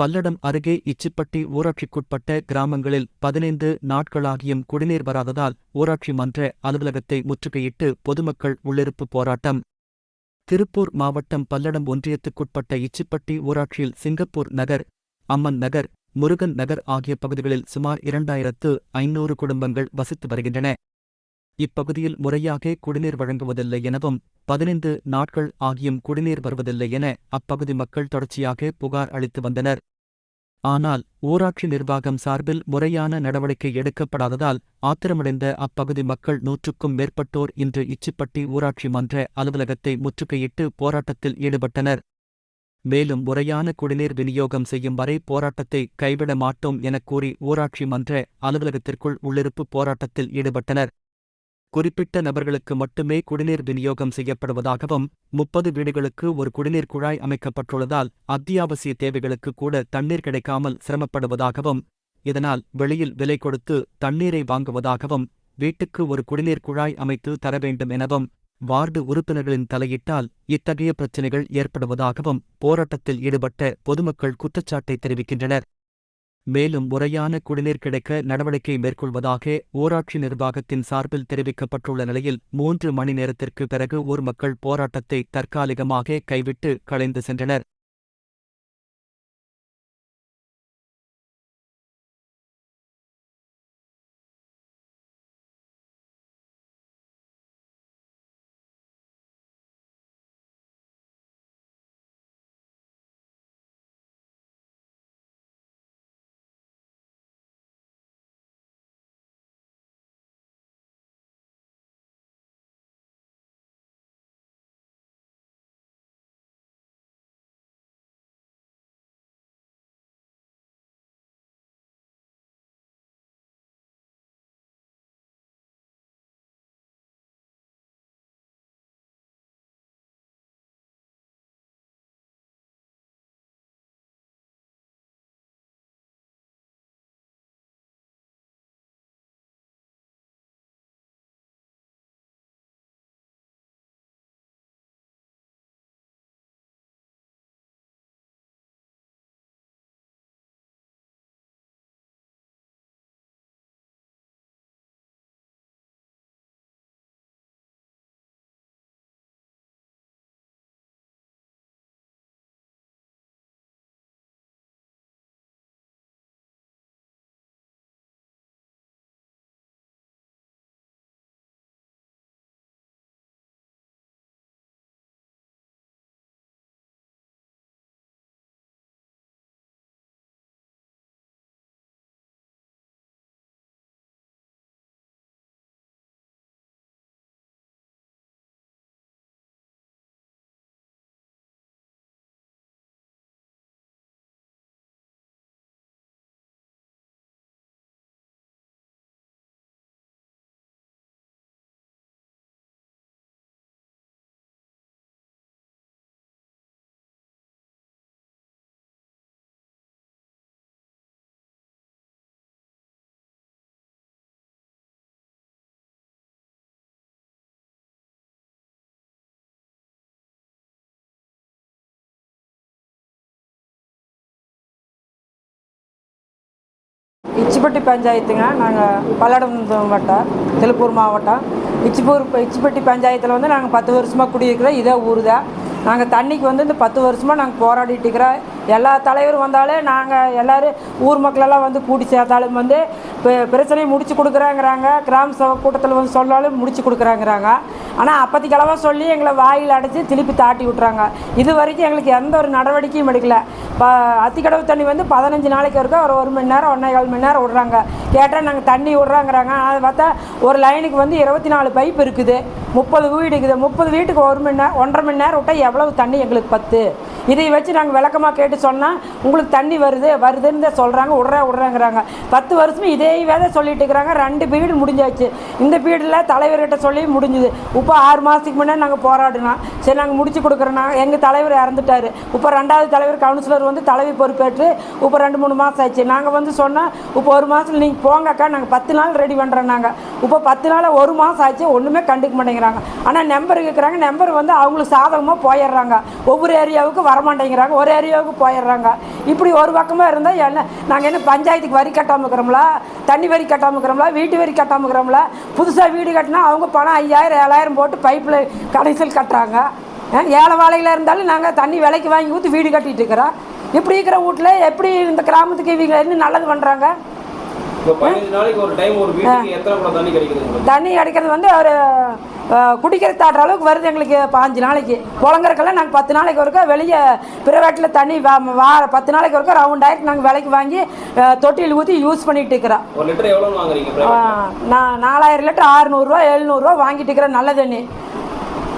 பல்லடம் அருகே இச்சிப்பட்டி ஊராட்சிக்குட்பட்ட கிராமங்களில் பதினைந்து நாட்களாகியும் குடிநீர் வராததால் ஊராட்சி மன்ற அலுவலகத்தை முற்றுகையிட்டு பொதுமக்கள் உள்ளிருப்பு போராட்டம். திருப்பூர் மாவட்டம் பல்லடம் ஒன்றியத்துக்குட்பட்ட இச்சிப்பட்டி ஊராட்சியில் சிங்கப்பூர் நகர் அம்மன் நகர் முருகன் நகர் ஆகிய பகுதிகளில் சுமார் இரண்டாயிரத்து ஐநூறு குடும்பங்கள் வசித்து வருகின்றன. இப்பகுதியில் முறையாக குடிநீர் வழங்குவதில்லை எனவும் பதினைந்து நாட்கள் ஆகியும் குடிநீர் வருவதில்லை என அப்பகுதி மக்கள் தொடர்ச்சியாக புகார் அளித்து வந்தனர். ஆனால் ஊராட்சி நிர்வாகம் சார்பில் முறையான நடவடிக்கை எடுக்கப்படாததால் ஆத்திரமடைந்த அப்பகுதி மக்கள் நூற்றுக்கும் மேற்பட்டோர் இன்று இச்சிப்பட்டி ஊராட்சி மன்ற அலுவலகத்தை முற்றுகையிட்டு போராட்டத்தில் ஈடுபட்டனர். மேலும் முறையான குடிநீர் விநியோகம் செய்யும் வரை போராட்டத்தை கைவிட மாட்டோம் எனக் கூறி ஊராட்சி மன்ற அலுவலகத்திற்குள் உள்ளிருப்பு போராட்டத்தில் ஈடுபட்டனர். குறிப்பிட்ட நபர்களுக்கு மட்டுமே குடிநீர் விநியோகம் செய்யப்படுவதாகவும் முப்பது வீடுகளுக்கு ஒரு குடிநீர் குழாய் அமைக்கப்பட்டுள்ளதால் அத்தியாவசிய தேவைகளுக்கு கூட தண்ணீர் கிடைக்காமல் சிரமப்படுவதாகவும் இதனால் வெளியில் விலை கொடுத்து தண்ணீரை வாங்குவதாகவும் வீட்டுக்கு ஒரு குடிநீர் குழாய் அமைத்து தர வேண்டும் எனவும் வார்டு உறுப்பினர்களின் தலையிட்டால் இத்தகைய பிரச்சினைகள் ஏற்படுவதாகவும் போராட்டத்தில் ஈடுபட்ட பொதுமக்கள் குற்றச்சாட்டை தெரிவிக்கின்றனர். மேலும் முறையான குடிநீர் கிடைக்க நடவடிக்கை மேற்கொள்வதாக ஊராட்சி நிர்வாகத்தின் சார்பில் தெரிவிக்கப்பட்டுள்ள நிலையில் மூன்று மணி நேரத்திற்கு பிறகு ஊர் மக்கள் போராட்டத்தை தற்காலிகமாக கைவிட்டு கலைந்து சென்றனர். இச்சிப்பட்டி பஞ்சாயத்துங்க. நாங்கள் பல்லடம் வட்டம் திருப்பூர் மாவட்டம் இச்சிப்பூர் இச்சிப்பட்டி பஞ்சாயத்தில் வந்து நாங்கள் பத்து வருஷமாக குடியிருக்கிறோம். இதே ஊர் தான். நாங்கள் தண்ணிக்கு வந்து இந்த பத்து வருஷமாக நாங்கள் போராடிட்டு இருக்கிறோம். எல்லா தலைவரும் வந்தாலே நாங்கள் எல்லோரும் ஊர் மக்களெல்லாம் வந்து கூட்டி சேர்த்தாலும் வந்து இப்போ பிரச்சனையை முடிச்சு கொடுக்குறாங்கிறாங்க. கிராம சபை கூட்டத்தில் வந்து சொன்னாலும் முடிச்சு கொடுக்குறாங்கிறாங்க. ஆனால் அப்போதைக்கு சொல்லி எங்களை வாயில் அடைச்சி திருப்பி தாட்டி விட்றாங்க இது வரைக்கும் எங்களுக்கு எந்த ஒரு நடவடிக்கையும் எடுக்கல. இப்போ அத்திக்கடவு தண்ணி வந்து பதினஞ்சு நாளைக்கு இருக்கா ஒரு ஒரு மணி நேரம் ஒன்றே கால் மணி நேரம் விட்றாங்க. கேட்டால் நாங்கள் தண்ணி விட்றாங்கிறாங்க. அதை பார்த்தா ஒரு லைனுக்கு வந்து இருபத்தி நாலு பைப் இருக்குது. முப்பது வீடு இருக்குது. முப்பது வீட்டுக்கு ஒரு மணி நேரம் ஒன்றரை மணி நேரம் விட்டால் எவ்வளவு தண்ணி? எங்களுக்கு பத்து. இதை வச்சு நாங்கள் விளக்கமாக கேட்டு சொன்னால் உங்களுக்கு தண்ணி வருது வருதுன்னு தான் சொல்கிறாங்க விட்றா விட்றாங்கிறாங்க. பத்து வருஷமும் இதே வேதை சொல்லிட்டு இருக்கிறாங்க. ரெண்டு வீடு முடிஞ்சாச்சு. இந்த வீடில் தலைவர்கிட்ட சொல்லி முடிஞ்சுது. இப்போ ஆறு மாதத்துக்கு முன்னாடி நாங்கள் போராடினோம். சரி நாங்கள் முடிச்சு கொடுக்குறோன்னா எங்கள் தலைவர் இறந்துட்டார். இப்போ ரெண்டாவது தலைவர் கவுன்சிலர் வந்து தலைவி பொறுப்பேற்று இப்போ ரெண்டு மூணு மாதம் ஆச்சு. நாங்கள் வந்து சொன்னால் இப்போ ஒரு மாதத்தில் நீங்கள் போங்கக்கா நாங்கள் பத்து நாள் ரெடி பண்ணுறோம் நாங்கள் இப்போ பத்து நாள் ஒரு மாதம் ஆச்சு ஒன்றுமே கண்டுக்க மாட்டேங்கிறாங்க. ஆனால் நம்பர் கேட்குறாங்க நம்பர் வந்து அவங்களுக்கு சாதகமாக போயிடுறாங்க. ஒவ்வொரு ஏரியாவுக்கு வரமாட்டேங்கிறாங்க ஒரு ஏரியாவுக்கு போயிடுறாங்க. இப்படி ஒரு பக்கமாக இருந்தால் என்ன நாங்கள் என்ன பஞ்சாயத்துக்கு வரி கட்டாமல் இருக்கிறோம்ல? தண்ணி வரி கட்டாமல் இருக்கிறோம்ல? வீட்டு வரி கட்டாமல் இருக்கிறோம்ல? புதுசாக வீடு கட்டினா அவங்க பணம் ஐயாயிரம் ஏழாயிரம் போட்டு பைப்பில் கடைசியில் கட்டுறாங்க. ஏழை வாழையில் இருந்தாலும் நாங்கள் தண்ணி விலைக்கு வாங்கி ஊற்றி வீடு கட்டிட்டு இருக்கிறோம். இப்படி இருக்கிற வீட்டில் எப்படி இந்த கிராமத்துக்கு இவங்க என்ன நல்லது பண்ணுறாங்க தண்ணி கிடைக்கிறது வந்து ஒரு குடிக்கிற தாட்டுற அளவுக்கு வருது எங்களுக்கு பாஞ்சு நாளைக்கு. புழங்கறக்கெல்லாம் நாங்கள் பத்து நாளைக்கு ஒருக்கா வெளியே பிரைவேட்டில் தண்ணி வா பத்து நாளைக்கு ஒருக்கா ரவுண்ட் ஆயிரத்து நாங்கள் விலைக்கு வாங்கி தொட்டியில் ஊற்றி யூஸ் பண்ணிட்டு இருக்கிறோம். நான் நாலாயிரம் லிட்டர் ஆறுநூறுவா எழுநூறுவா வாங்கிட்டு இருக்கிறேன் நல்ல தண்ணி.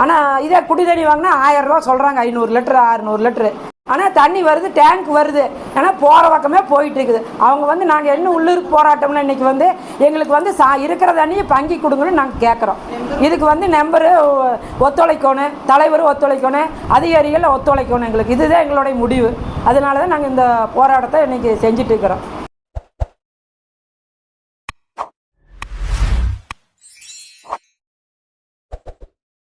ஆனால் இதே குடி தண்ணி வாங்கினா ஆயிரரூவா சொல்கிறாங்க ஐநூறு லிட்டரு அறுநூறு லிட்டரு. ஆனால் தண்ணி வருது டேங்க் வருது. ஆனால் போகிற பக்கமே போயிட்டு இருக்குது அவங்க வந்து நாங்கள் என்ன உள்ளூருக்கு போராட்டம்னு இன்னைக்கு வந்து எங்களுக்கு வந்து சா இருக்கிற தண்ணியை பங்கி கொடுங்கன்னு நாங்கள் கேட்குறோம் இதுக்கு வந்து நம்பரு ஒத்துழைக்கணும் தலைவர் ஒத்துழைக்கணும் அதிகாரிகள் ஒத்துழைக்கணும் எங்களுக்கு. இதுதான் எங்களுடைய முடிவு. அதனால தான் நாங்கள் இந்த போராட்டத்தை இன்றைக்கி செஞ்சிட்ருக்கிறோம்